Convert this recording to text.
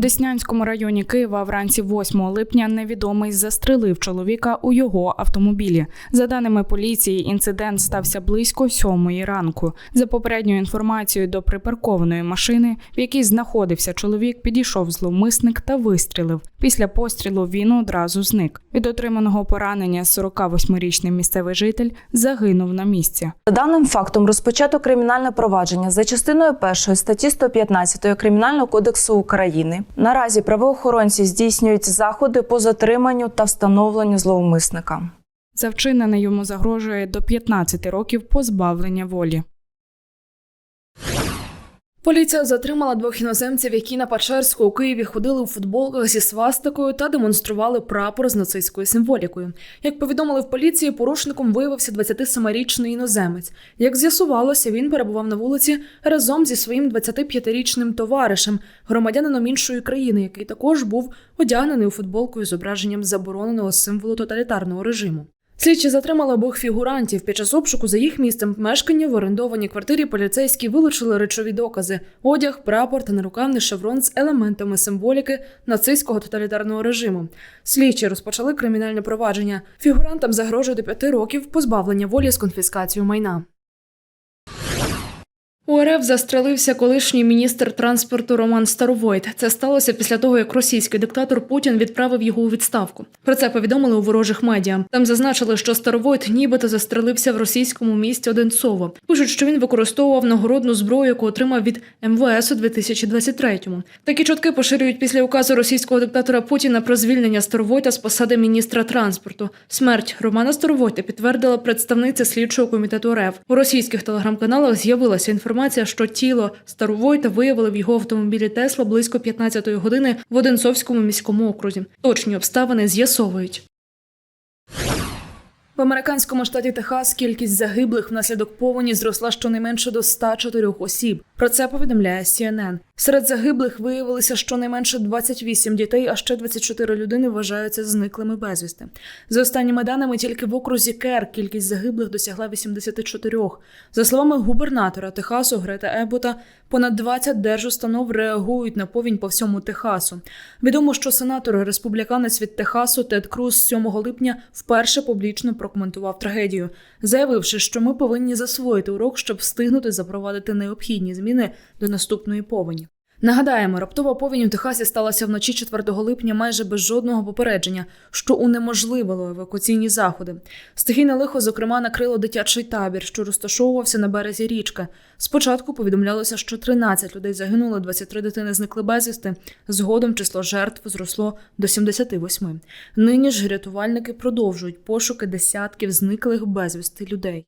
Деснянському районі Києва вранці 8 липня невідомий застрелив чоловіка у його автомобілі. За даними поліції, інцидент стався близько сьомої ранку. За попередньою інформацією до припаркованої машини, в якій знаходився чоловік, підійшов зловмисник та вистрілив. Після пострілу він одразу зник. Від отриманого поранення 48-річний місцевий житель загинув на місці. За даним фактом розпочато кримінальне провадження за частиною першої статті 115 Кримінального кодексу України. Наразі правоохоронці здійснюють заходи по затриманню та встановленню зловмисника. За вчинене йому загрожує до 15 років позбавлення волі. Поліція затримала двох іноземців, які на Печерську у Києві ходили у футболках зі свастикою та демонстрували прапор з нацистською символікою. Як повідомили в поліції, порушником виявився 27-річний іноземець. Як з'ясувалося, він перебував на вулиці разом зі своїм 25-річним товаришем, громадянином іншої країни, який також був одягнений у футболку із зображенням забороненого символу тоталітарного режиму. Слідчі затримали обох фігурантів. Під час обшуку за їх місцем мешкання в орендованій квартирі поліцейські вилучили речові докази: одяг, прапор та нарукавний шеврон з елементами символіки нацистського тоталітарного режиму. Слідчі розпочали кримінальне провадження. Фігурантам загрожує до п'яти років позбавлення волі з конфіскацією майна. У РФ застрелився колишній міністр транспорту Роман Старовойт. Це сталося після того, як російський диктатор Путін відправив його у відставку. Про це повідомили у ворожих медіа. Там зазначили, що Старовойт нібито застрелився в російському місті Одинцово. Пишуть, що він використовував нагородну зброю, яку отримав від МВС у 2023-му. Такі чутки поширюють після указу російського диктатора Путіна про звільнення Старовойта з посади міністра транспорту. Смерть Романа Старовойта підтвердила представниця слідчого комітету РФ. У російських телеграм-каналах з'явилася інформація, що тіло Старовойта виявили в його автомобілі Тесла близько 15-ї години в Одинцовському міському окрузі. Точні обставини з'ясовують. В американському штаті Техас кількість загиблих внаслідок повені зросла щонайменше до 104 осіб. Про це повідомляє CNN. Серед загиблих виявилося щонайменше 28 дітей, а ще 24 людини вважаються зниклими безвісти. За останніми даними, тільки в окрузі Кер кількість загиблих досягла 84. За словами губернатора Техасу Грета Ебота, понад 20 держустанов реагують на повінь по всьому Техасу. Відомо, що сенатор республіканець від Техасу Тед Круз 7 липня вперше публічно прокоментував трагедію, заявивши, що ми повинні засвоїти урок, щоб встигнути запровадити необхідні зміни до наступної повені. Нагадаємо, раптова повінь у Техасі сталася вночі 4 липня майже без жодного попередження, що унеможливило евакуаційні заходи. Стихійне лихо, зокрема, накрило дитячий табір, що розташовувався на березі річки. Спочатку повідомлялося, що 13 людей загинули, 23 дитини зникли безвісти. Згодом число жертв зросло до 78. Нині ж рятувальники продовжують пошуки десятків зниклих безвісти людей.